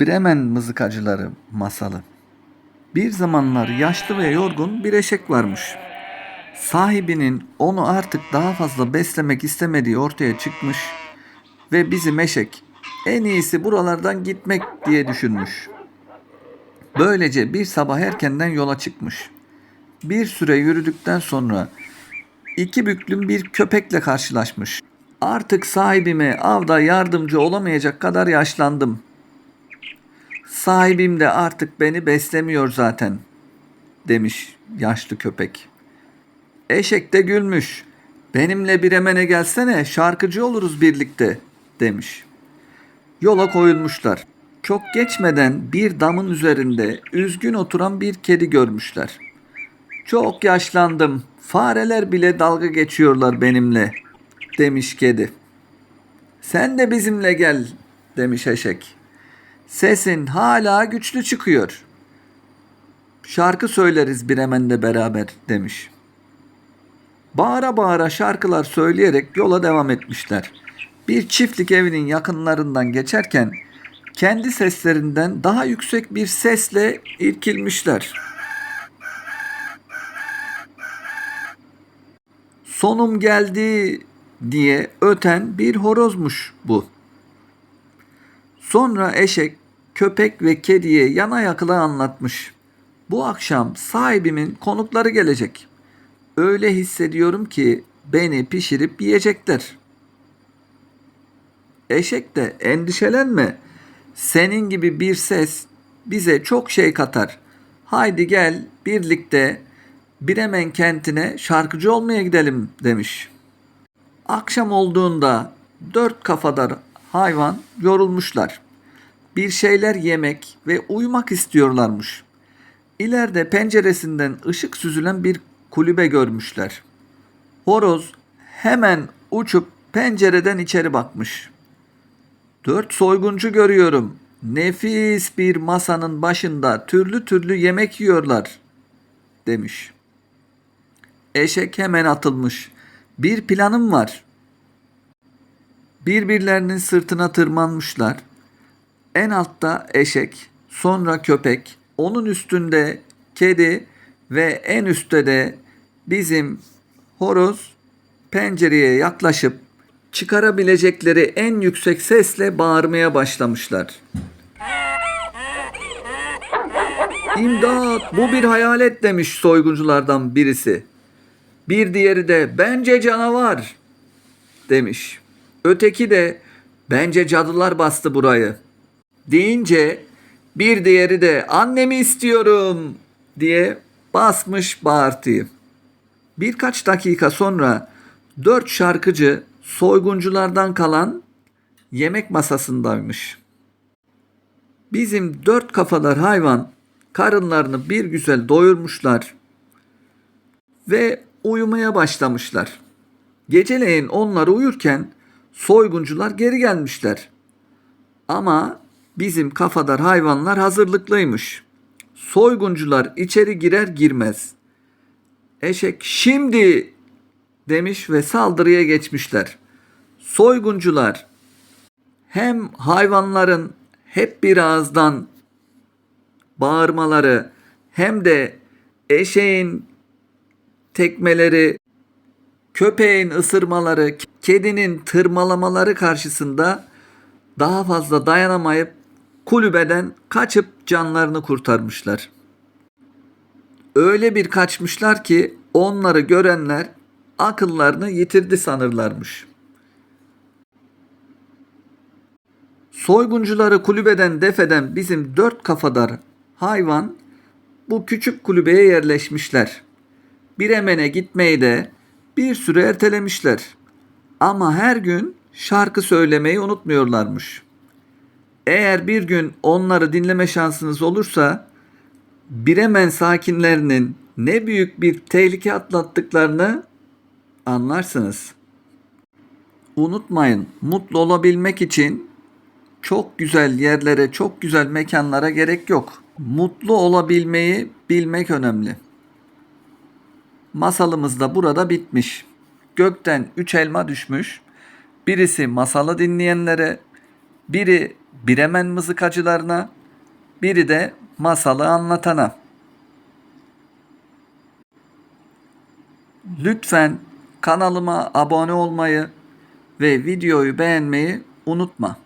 Bremen mızıkacıları masalı. Bir zamanlar yaşlı ve yorgun bir eşek varmış. Sahibinin onu artık daha fazla beslemek istemediği ortaya çıkmış ve bizim eşek en iyisi buralardan gitmek diye düşünmüş. Böylece bir sabah erkenden yola çıkmış. Bir süre yürüdükten sonra iki büklüm bir köpekle karşılaşmış. Artık sahibime avda yardımcı olamayacak kadar yaşlandım. Sahibim de artık beni beslemiyor zaten demiş yaşlı köpek. Eşek de gülmüş. Benimle bir emene gelsene şarkıcı oluruz birlikte demiş. Yola koyulmuşlar. Çok geçmeden bir damın üzerinde üzgün oturan bir kedi görmüşler. Çok yaşlandım. Fareler bile dalga geçiyorlar benimle demiş kedi. Sen de bizimle gel demiş eşek. Sesin hala güçlü çıkıyor. Şarkı söyleriz bir Bremen'de beraber demiş. Bağıra bağıra şarkılar söyleyerek yola devam etmişler. Bir çiftlik evinin yakınlarından geçerken kendi seslerinden daha yüksek bir sesle irkilmişler. Sonum geldi diye öten bir horozmuş bu. Sonra eşek, köpek ve kediye yana yakıla anlatmış. Bu akşam sahibimin konukları gelecek. Öyle hissediyorum ki beni pişirip yiyecekler. Eşek de endişelenme. Senin gibi bir ses bize çok şey katar. Haydi gel birlikte Bremen kentine şarkıcı olmaya gidelim demiş. Akşam olduğunda dört kafadar hayvan yorulmuşlar. Bir şeyler yemek ve uyumak istiyorlarmış. İleride penceresinden ışık süzülen bir kulübe görmüşler. Horoz hemen uçup pencereden içeri bakmış. Dört soyguncu görüyorum. Nefis bir masanın başında türlü türlü yemek yiyorlar demiş. Eşek hemen atılmış. Bir planım var. Birbirlerinin sırtına tırmanmışlar. En altta eşek, sonra köpek, onun üstünde kedi ve en üstte de bizim horoz pencereye yaklaşıp çıkarabilecekleri en yüksek sesle bağırmaya başlamışlar. İmdat bu bir hayalet demiş soygunculardan birisi. Bir diğeri de bence canavar demiş. Öteki de bence cadılar bastı burayı deyince bir diğeri de annemi istiyorum diye basmış bağırtıyı. Birkaç dakika sonra dört şarkıcı soygunculardan kalan yemek masasındaymış. Bizim dört kafalar hayvan karınlarını bir güzel doyurmuşlar ve uyumaya başlamışlar. Geceleyin onlar uyurken soyguncular geri gelmişler. Ama bizim kafadar hayvanlar hazırlıklıymış. Soyguncular içeri girer girmez. Eşek şimdi demiş ve saldırıya geçmişler. Soyguncular hem hayvanların hep bir ağızdan bağırmaları hem de eşeğin tekmeleri, köpeğin ısırmaları, kedinin tırmalamaları karşısında daha fazla dayanamayıp kulübeden kaçıp canlarını kurtarmışlar. Öyle bir kaçmışlar ki onları görenler akıllarını yitirdi sanırlarmış. Soyguncuları kulübeden defeden bizim dört kafadar hayvan bu küçük kulübeye yerleşmişler. Bir emene gitmeyi de bir süre ertelemişler. Ama her gün şarkı söylemeyi unutmuyorlarmış. Eğer bir gün onları dinleme şansınız olursa Bremen sakinlerinin ne büyük bir tehlike atlattıklarını anlarsınız. Unutmayın, mutlu olabilmek için çok güzel yerlere, çok güzel mekanlara gerek yok. Mutlu olabilmeyi bilmek önemli. Masalımız da burada bitmiş. Gökten üç elma düşmüş. Birisi masalı dinleyenlere, biri Biremen mızıkacılarına, biri de masalı anlatana. Lütfen kanalıma abone olmayı ve videoyu beğenmeyi unutma.